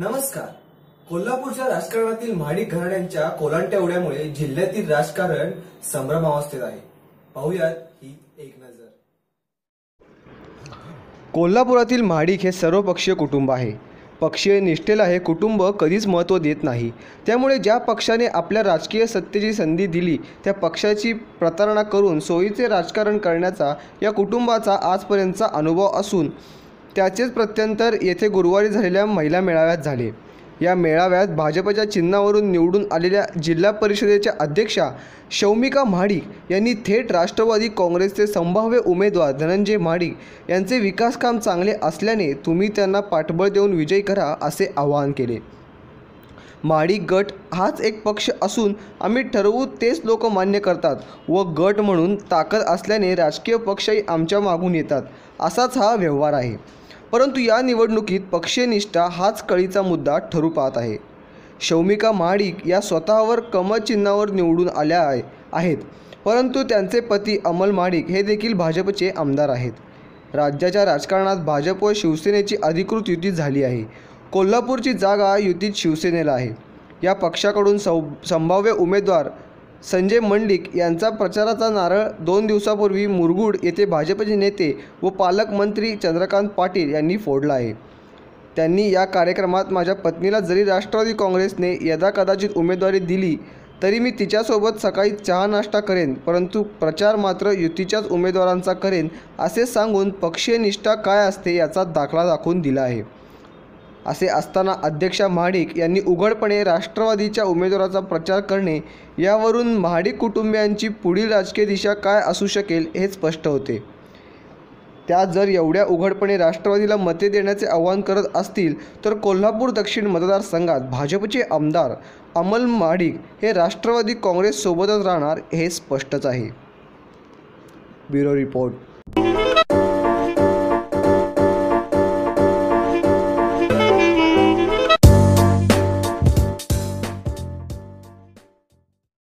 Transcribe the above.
नमस्कार. कोल्हापूरच्या राजकारणातील महाडिक घराण्यांच्या कोलांट्या उड्यामुळे जिल्ह्यातील राजकारण संभ्रमावस्थेत आहे. पाहुयात ही एक नजर. कोल्हापुरातील महाडिक हे सर्वपक्षीय कुटुंब आहे. पक्षीय निष्ठेला हे कुटुंब कधीच महत्त्व देत नाही. त्यामुळे ज्या पक्षाने आपल्या राजकीय सत्तेची संधी दिली त्या पक्षाची प्रतारणा करून सोयीचे राजकारण करण्याचा या कुटुंबाचा आजपर्यंतचा अनुभव असून त्याचेच प्रत्यंतर येथे गुरुवारी झालेल्या महिला मेळाव्यात झाले. या मेळाव्यात भाजपच्या चिन्हावरून निवडून आलेल्या जिल्हा परिषदेच्या अध्यक्षा शौमिका महाडिक यांनी थेट राष्ट्रवादी काँग्रेसचे संभाव्य उमेदवार धनंजय महाडिक यांचे विकासकाम चांगले असल्याने तुम्ही त्यांना पाठबळ देऊन विजयी करा असे आवाहन केले. महाडिक गट हाच एक पक्ष असून आम्ही ठरवू तेच लोक मान्य करतात व गट म्हणून ताकद असल्याने राजकीय पक्षही आमच्या मागून येतात. असाच हा व्यवहार आहे. परंतु या निवडणुकीत पक्षनिष्ठा हाच कळीचा मुद्दा ठरू पाहत आहे. शौमिका महाडिक या स्वतःवर कमचिन्हावर निवडून आल्या आहे आहेत. परंतु त्यांचे पती अमल महाडिक हे देखील भाजपचे आमदार आहेत. राज्याच्या राजकारणात भाजप व शिवसेनेची अधिकृत युती झाली आहे. कोल्हापूरची जागा युतीत शिवसेनेला आहे. या पक्षाकडून सौ संभाव्य उमेदवार संजय मंडिक यांचा प्रचाराचा नारळ दोन दिवसापूर्वी मुरगुड येथे भाजपचे नेते व पालकमंत्री चंद्रकांत पाटील यांनी फोडला आहे. त्यांनी या कार्यक्रमात माझ्या पत्नीला जरी राष्ट्रवादी काँग्रेसने यदाकदाचित उमेदवारी दिली तरी मी तिच्यासोबत सकाळी चहा नाश्ता करेन परंतु प्रचार मात्र युतीच्याच उमेदवारांचा करेन असे सांगून पक्षीय निष्ठा काय असते याचा दाखला दाखवून दिला आहे. असे असताना अध्यक्षा महाडिक यांनी उघडपणे राष्ट्रवादीच्या उमेदवाराचा प्रचार करणे यावरून महाडिक कुटुंबियांची पुढील राजकीय दिशा काय असू शकेल हे स्पष्ट होते. त्या जर एवढ्या उघडपणे राष्ट्रवादीला मते देण्याचे आवाहन करत असतील तर कोल्हापूर दक्षिण मतदारसंघात भाजपचे आमदार अमल महाडिक हे राष्ट्रवादी काँग्रेससोबतच राहणार हे स्पष्टच आहे. Bureau report.